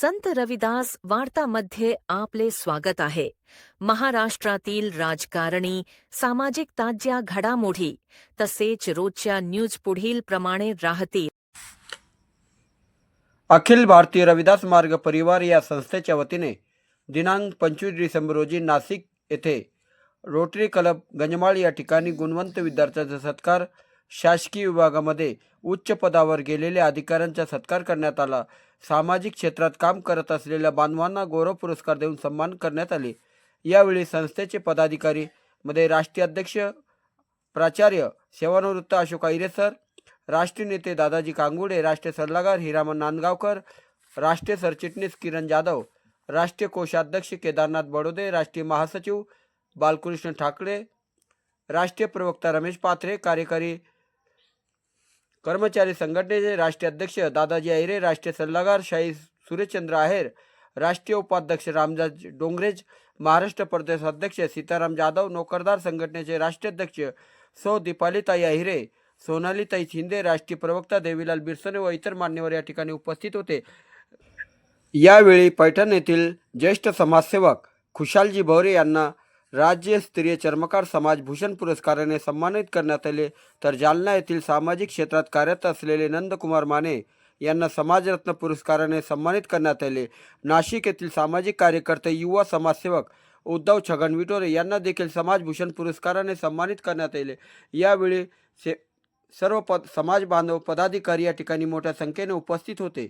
संत रविदास वार्तामध्ये आपले स्वागत आहे. महाराष्ट्रातील राजकारणी सामाजिक ताज्या घडामोडी तसेच रोजच्या न्यूज पुढील प्रमाणे राहतील. अखिल भारतीय रविदास मार्ग परिवार या संस्थेच्या वतीने दिनांक पंचवीस डिसेंबर रोजी नाशिक येथे रोटरी क्लब गंजमाळ या ठिकाणी गुणवंत विद्यार्थ्यांचा सत्कार शासकीय विभागामध्ये उच्च पदावर गेलेल्या अधिकाऱ्यांचा सत्कार करण्यात आला. सामाजिक क्षेत्रात काम करत असलेल्या बांधवांना गौरव पुरस्कार देऊन सन्मान करण्यात आले. यावेळी संस्थेचे पदाधिकारी मध्ये राष्ट्रीय अध्यक्ष प्राचार्य सेवानिवृत्त अशोक ऐरे सर राष्ट्रीय नेते दादाजी कांगुडे राष्ट्रीय सल्लागार हिरामन नांदगावकर राष्ट्रीय सरचिटणीस किरण जाधव राष्ट्रीय कोषाध्यक्ष केदारनाथ बडोदे राष्ट्रीय महासचिव बालकृष्ण ठाकरे राष्ट्रीय प्रवक्ता रमेश पाथरे कार्यकारी कर्मचारी संघटनेचे राष्ट्रीय अध्यक्ष दादाजी अहिरे राष्ट्रीय सल्लागार शाही सुरेशचंद्र आहेर राष्ट्रीय उपाध्यक्ष रामदास डोंगरेज महाराष्ट्र प्रदेश अध्यक्ष सीताराम जाधव नोकरदार संघटनेचे राष्ट्रीय अध्यक्ष सौ दीपालीताई अहिरे सोनालीताई शिंदे राष्ट्रीय प्रवक्ता देवीलाल बिरसने व इतर मान्यवर या ठिकाणी उपस्थित होते. यावेळी पैठण येथील ज्येष्ठ समाजसेवक खुशालजी भवरे यांना राज्यस्तरीय चर्मकार समाज भूषण पुरस्काराने सन्मानित करण्यात आले. तर जालना येथील सामाजिक क्षेत्रात कार्यरत असलेले नंदकुमार माने यांना समाजरत्न पुरस्काराने सन्मानित करण्यात आले. नाशिक येथील सामाजिक कार्यकर्ते युवा समाजसेवक उद्धव छगन विटोरे यांना देखील समाजभूषण पुरस्काराने सन्मानित करण्यात आले. यावेळी से सर्व पद समाज बांधव पदाधिकारी या ठिकाणी मोठ्या संख्येने उपस्थित होते.